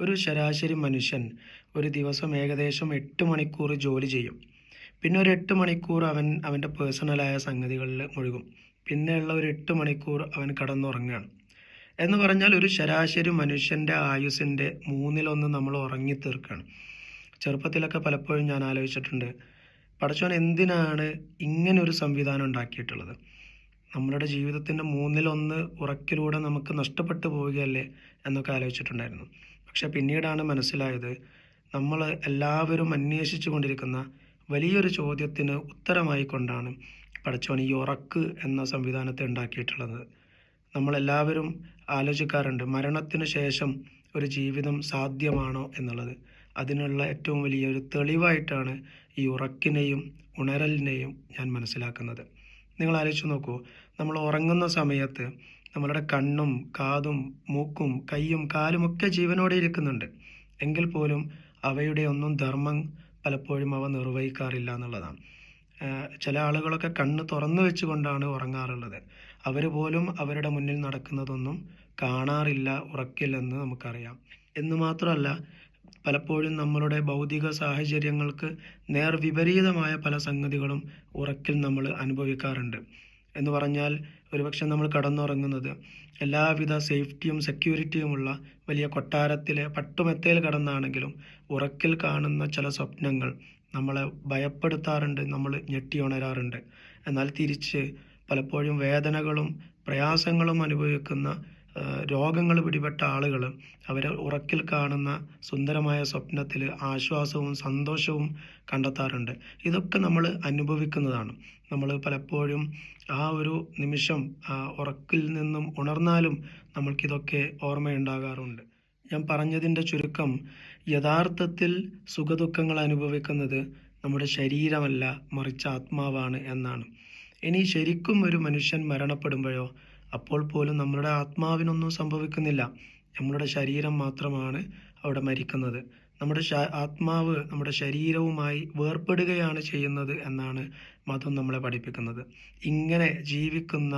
ഒരു ശരാശരി മനുഷ്യൻ ഒരു ദിവസം ഏകദേശം എട്ട് മണിക്കൂർ ജോലി ചെയ്യും. പിന്നെ ഒരു എട്ട് മണിക്കൂർ അവൻ അവന്റെ പേഴ്സണലായ സംഗതികളിൽ മുഴുകും. പിന്നെയുള്ള ഒരു എട്ട് മണിക്കൂർ അവൻ കടന്നുറങ്ങുകയാണ്. എന്ന് പറഞ്ഞാൽ ഒരു ശരാശരി മനുഷ്യന്റെ ആയുസിന്റെ മൂന്നിലൊന്ന് നമ്മൾ ഉറങ്ങി തീർക്കുകയാണ് ചെറുപ്പത്തിലൊക്കെ പലപ്പോഴും ഞാൻ ആലോചിച്ചിട്ടുണ്ട് പടച്ചോൻ എന്തിനാണ് ഇങ്ങനെ ഒരു സംവിധാനം ഉണ്ടാക്കിയിട്ടുള്ളത്? നമ്മളുടെ ജീവിതത്തിന്റെ മൂന്നിലൊന്ന് ഉറക്കിലൂടെ നമുക്ക് നഷ്ടപ്പെട്ടു പോവുകയല്ലേ? എന്നൊക്കെ ആലോചിച്ചിട്ടുണ്ടായിരുന്നു. പക്ഷെ പിന്നീടാണ് മനസ്സിലായത് നമ്മൾ എല്ലാവരും അന്വേഷിച്ചു കൊണ്ടിരിക്കുന്ന വലിയൊരു ചോദ്യത്തിന് ഉത്തരമായി കൊണ്ടാണ് പടച്ചോൻ ഈ ഉറക്ക് എന്ന സംവിധാനത്തെ ഉണ്ടാക്കിയിട്ടുള്ളത്. നമ്മളെല്ലാവരും ആലോചിക്കാറുണ്ട് മരണത്തിന് ശേഷം ഒരു ജീവിതം സാധ്യമാണോ എന്നുള്ളത്. അതിനുള്ള ഏറ്റവും വലിയൊരു തെളിവായിട്ടാണ് ഈ ഉറക്കിനെയും ഉണരലിനെയും ഞാൻ മനസ്സിലാക്കുന്നത്. നിങ്ങൾ ആലോചിച്ച് നോക്കൂ നമ്മൾ ഉറങ്ങുന്ന സമയത്ത് നമ്മളുടെ കണ്ണും കാതും മൂക്കും കൈയും കാലുമൊക്കെ ജീവനോടെ ഇരിക്കുന്നുണ്ട്. എങ്കിൽ പോലും അവയുടെ ഒന്നും ധർമ്മം പലപ്പോഴും അവ നിർവഹിക്കാറില്ല എന്നുള്ളതാണ്. ചില ആളുകളൊക്കെ കണ്ണ് തുറന്നു വെച്ചുകൊണ്ടാണ് ഉറങ്ങാറുള്ളത്. അവർ പോലും അവരുടെ മുന്നിൽ നടക്കുന്നതൊന്നും കാണാറില്ല ഉറക്കില്ലെന്ന് നമുക്കറിയാം. എന്ന് മാത്രമല്ല പലപ്പോഴും നമ്മളുടെ ഭൗതിക സാഹചര്യങ്ങൾക്ക് നേർ വിപരീതമായ പല സംഗതികളും ഉറക്കിൽ നമ്മൾ അനുഭവിക്കാറുണ്ട്. എന്ന് പറഞ്ഞാൽ ഒരുപക്ഷെ നമ്മൾ കടന്നുറങ്ങുന്നത്. എല്ലാവിധ സേഫ്റ്റിയും സെക്യൂരിറ്റിയുമുള്ള വലിയ കൊട്ടാരത്തിലെ പട്ടുമെത്തയിൽ കടന്നാണെങ്കിലും ഉറക്കിൽ കാണുന്ന ചില സ്വപ്നങ്ങൾ നമ്മളെ ഭയപ്പെടുത്താറുണ്ട് നമ്മൾ ഞെട്ടിയുണരാറുണ്ട് എന്നാൽ തിരിച്ച് പലപ്പോഴും വേദനകളും പ്രയാസങ്ങളും അനുഭവിക്കുന്ന രോഗങ്ങൾ പിടിപെട്ട ആളുകൾ അവർ ഉറക്കിൽ കാണുന്ന സുന്ദരമായ സ്വപ്നത്തിൽ ആശ്വാസവും സന്തോഷവും കണ്ടെത്താറുണ്ട്. ഇതൊക്കെ നമ്മൾ അനുഭവിക്കുന്നതാണ്. നമ്മൾ പലപ്പോഴും ആ ഒരു നിമിഷം ഉറക്കിൽ നിന്നും ഉണർന്നാലും നമ്മൾക്കിതൊക്കെ ഓർമ്മയുണ്ടാകാറുണ്ട്. ഞാൻ പറഞ്ഞതിന്റെ ചുരുക്കം യഥാർത്ഥത്തിൽ സുഖദുഃഖങ്ങൾ അനുഭവിക്കുന്നത് നമ്മുടെ ശരീരമല്ല മറിച്ച് ആത്മാവാണ് എന്നാണ്. ഇനി ശരിക്കും ഒരു മനുഷ്യൻ മരണപ്പെടുമ്പോഴോ അപ്പോൾ പോലും നമ്മുടെ ആത്മാവിനൊന്നും സംഭവിക്കുന്നില്ല. നമ്മളുടെ ശരീരം മാത്രമാണ് അവിടെ മരിക്കുന്നത്. നമ്മുടെ ആത്മാവ് നമ്മുടെ ശരീരവുമായി വേർപ്പെടുകയാണ് ചെയ്യുന്നത് എന്നാണ് മതം നമ്മളെ പഠിപ്പിക്കുന്നത്. ഇങ്ങനെ ജീവിക്കുന്ന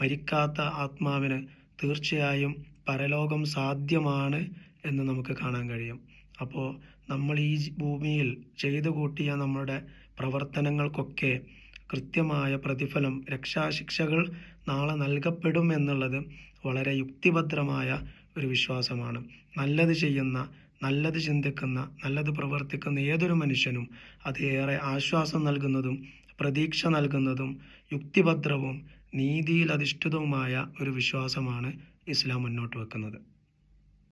മരിക്കാത്ത ആത്മാവിന് തീർച്ചയായും പരലോകം സാധ്യമാണ് എന്ന് നമുക്ക് കാണാൻ കഴിയും. അപ്പോൾ നമ്മൾ ഈ ഭൂമിയിൽ ചെയ്തു കൂട്ടിയ നമ്മുടെ പ്രവർത്തനങ്ങൾക്കൊക്കെ കൃത്യമായ പ്രതിഫലം രക്ഷാശിക്ഷകൾ നാളെ നൽകപ്പെടും എന്നുള്ളത് വളരെ യുക്തിഭദ്രമായ ഒരു വിശ്വാസമാണ്. നല്ലത് ചെയ്യുന്ന നല്ലത് ചിന്തിക്കുന്ന നല്ലത് പ്രവർത്തിക്കുന്ന ഏതൊരു മനുഷ്യനും അത് ഏറെ ആശ്വാസം നൽകുന്നതും പ്രതീക്ഷ നൽകുന്നതും യുക്തിഭദ്രവും നീതിയിൽ അധിഷ്ഠിതവുമായ ഒരു വിശ്വാസമാണ് ഇസ്ലാം മുന്നോട്ട് വെക്കുന്നത്.